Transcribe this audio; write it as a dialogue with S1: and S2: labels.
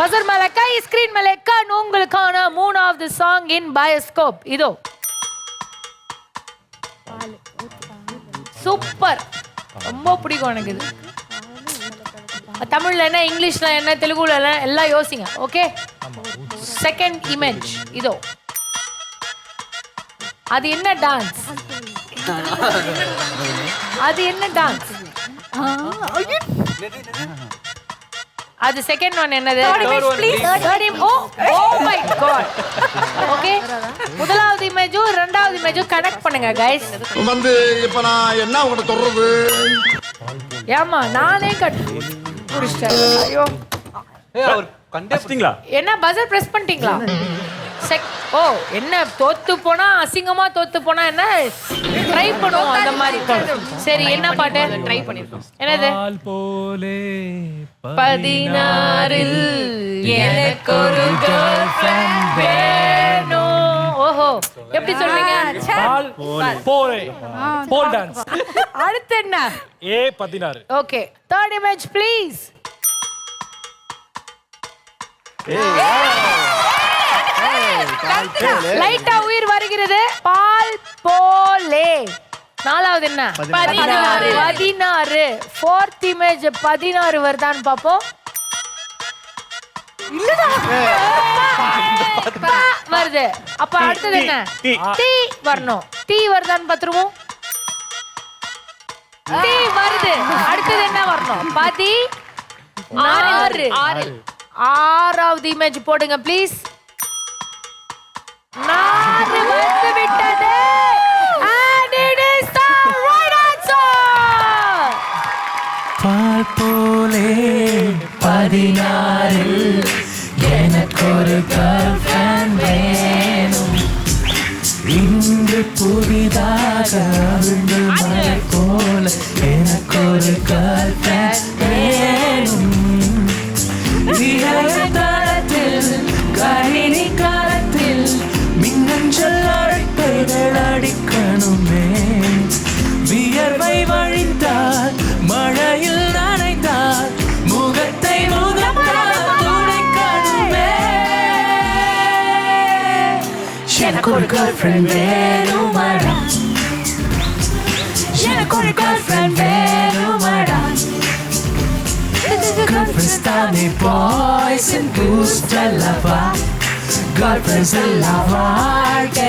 S1: பசர் மேல கை ஸ்கிரீன் மேல கண். உங்களுக்கான மூணாவது சாங் இன் பயோஸ்கோப் இதோ. சூப்பர் ரொம்ப பிடிக்கும் எனக்கு இது. தமிழ்ல என்ன இங்கிலீஷ்ல என்ன தெலுங்குல என்ன எல்லாம் யோசிங்க ஓகே செகண்ட் இமேஜ் இதோ. அது என்ன டான்ஸ் அது என்ன டான்ஸ் அது செகண்ட் ஒன் என்னது? Oh, oh my God. Okay. முதலாவது இமேஜும் ரெண்டாவது இமேஜும் கனெக்ட் பண்ணுங்க கைஸ்
S2: வந்து இப்ப நான் என்ன உங்கள்கிட்ட சொல்றது?
S1: ஏமா நானே கட் ஐயோ.
S3: கண்டிப்பா
S1: என்ன பஜர் பிரஸ் பண்ணிட்டீங்களா? செக் ஓ என்ன தோத்து போனா அசிங்கமா தோத்து போனா என்ன? ட்ரை பண்ணுவோம் அந்த மாதிரி. சரி என்ன பாட்டு? ட்ரை பண்ணிருக்கோம் என்னது?
S3: பால் போலே
S1: பதினாறில் எனக்கு ஒரு ஓஹோ எப்படி சொல்றீங்க?
S3: பால். போலே போல் டான்ஸ்
S1: அடுத்து என்ன?
S3: ஏ பதினாறு.
S1: ஓகே தேர்ட் இமேஜ் ப்ளீஸ் லைட்டா உயிர் வருகிறது. பால் போலே. நாலாவது என்ன? பதினாறு. பதினாறு. ஃபோர்த் இமேஜ் பதினாறு வருதான்னு பாப்போம். வருது. அப்ப அடுத்தது என்ன?
S3: டி.
S1: டி வரணும். டி வருதான்னு பாத்துருவோம். டி வருது. அடுத்தது என்ன வரணும்? பதி ஆறு. ஆறாவது இமேஜ் போடுங்க ப்ளீஸ்
S4: போலே பதினாறில் எனக்கு ஒரு வேணும். இன்று புதிதாக அவிழ்ந்து மழை போல எனக்கு ஒரு எனக்கு ஒரு கேர்ள் ஃப்ரெண்ட் வேணுமாடா எனக்கு ஒரு கேர்ள் ஃப்ரெண்ட் வேணுமாடா Girlfriends தானே boys and boost அல்லவா Girlfriends அல்லவா வாழ்க்கை